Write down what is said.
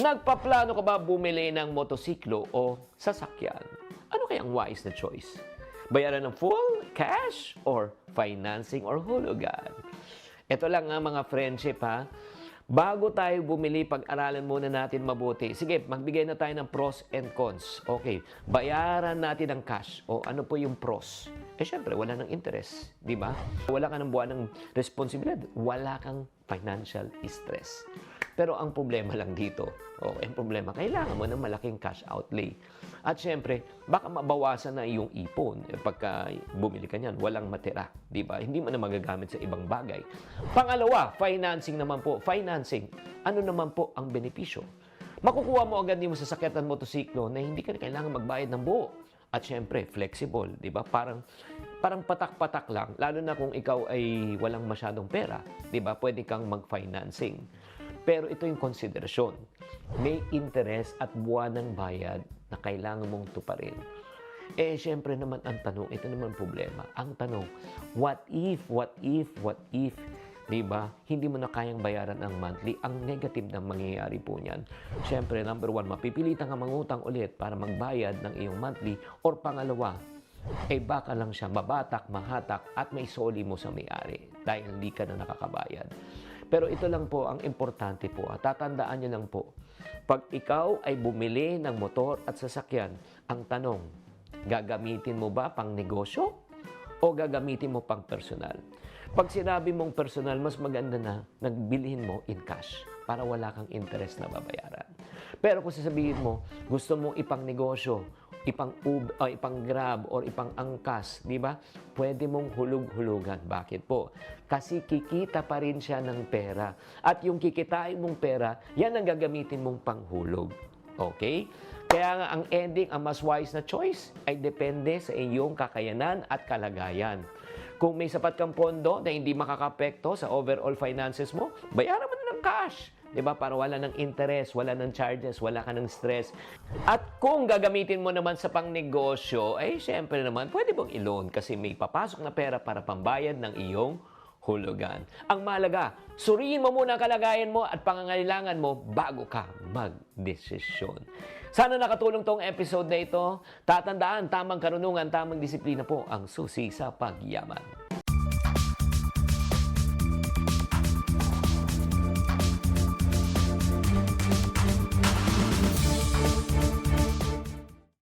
Nagpaplano ka ba bumili ng motosiklo o sasakyan? Ano kayang wise na choice? Bayaran ng full, cash, or financing or hulugan? Ito lang nga mga friendship ha. Bago tayo bumili, pag-aralan muna natin mabuti. Sige, magbigay na tayo ng pros and cons. Okay, bayaran natin ng cash. O ano po yung pros? Eh syempre, wala ng interest. Di ba? Wala ka ng buwan ng responsibilidad. Wala kang financial stress. Pero ang problema lang dito, o ang problema, kailangan mo ng malaking cash outlay. At syempre, baka mabawasan na iyong ipon eh, pagka bumili ka niyan, walang matira, di ba? Hindi mo na magagamit sa ibang bagay. Pangalawa, financing naman po. Financing, ano naman po ang benepisyo? Makukuha mo agad yung sasakyan at motosiklo na hindi ka na kailangan magbayad ng buo. At syempre, flexible, di ba? Parang, parang patak-patak lang, lalo na kung ikaw ay walang masyadong pera, di ba? Pwede kang mag-financing. Pero ito yung konsiderasyon. May interest at buwan ng bayad na kailangan mong tuparin. Eh, syempre naman ang tanong, ito naman problema. Ang tanong, what if, what if, what if, di ba? Hindi mo na kayang bayaran ang monthly. Ang negative na mangyayari po niyan. Syempre, number one, mapipilitan ka mangutang ulit para magbayad ng iyong monthly. Or pangalawa, eh baka lang siya mabatak, mahatak at may soli mo sa may-ari dahil hindi ka na nakakabayad. Pero ito lang po ang importante po. At tatandaan niyo lang po, pag ikaw ay bumili ng motor at sasakyan, ang tanong, gagamitin mo ba pang negosyo o gagamitin mo pang personal? Pag sinabi mong personal, mas maganda na nagbilhin mo in cash para wala kang interest na babayaran. Pero kung sasabihin mo, gusto mong ipang negosyo, ipang ub, o ipang grab or ipang angkas, di ba? Pwede mong hulug-hulugan. Bakit po? Kasi kikita pa rin siya ng pera. At yung kikitain mong pera, yan ang gagamitin mong panghulog. Okay? Kaya nga ang ending, ang mas wise na choice ay depende sa iyong kakayanan at kalagayan. Kung may sapat kang pondo na hindi makakapekto sa overall finances mo, bayaran mo na ng cash. 'Di ba? Para wala ng interest, wala ng charges, wala ka ng stress. At kung gagamitin mo naman sa pangnegosyo, ay syempre naman, pwede bang i-loan kasi may papasok na pera para pambayad ng iyong hulugan. Ang mahalaga, suriin mo muna ang kalagayan mo at pangangailangan mo bago ka magdesisyon. Sana nakatulong tong episode na ito. Tatandaan, tamang karunungan, tamang disiplina po ang susi sa pagyaman.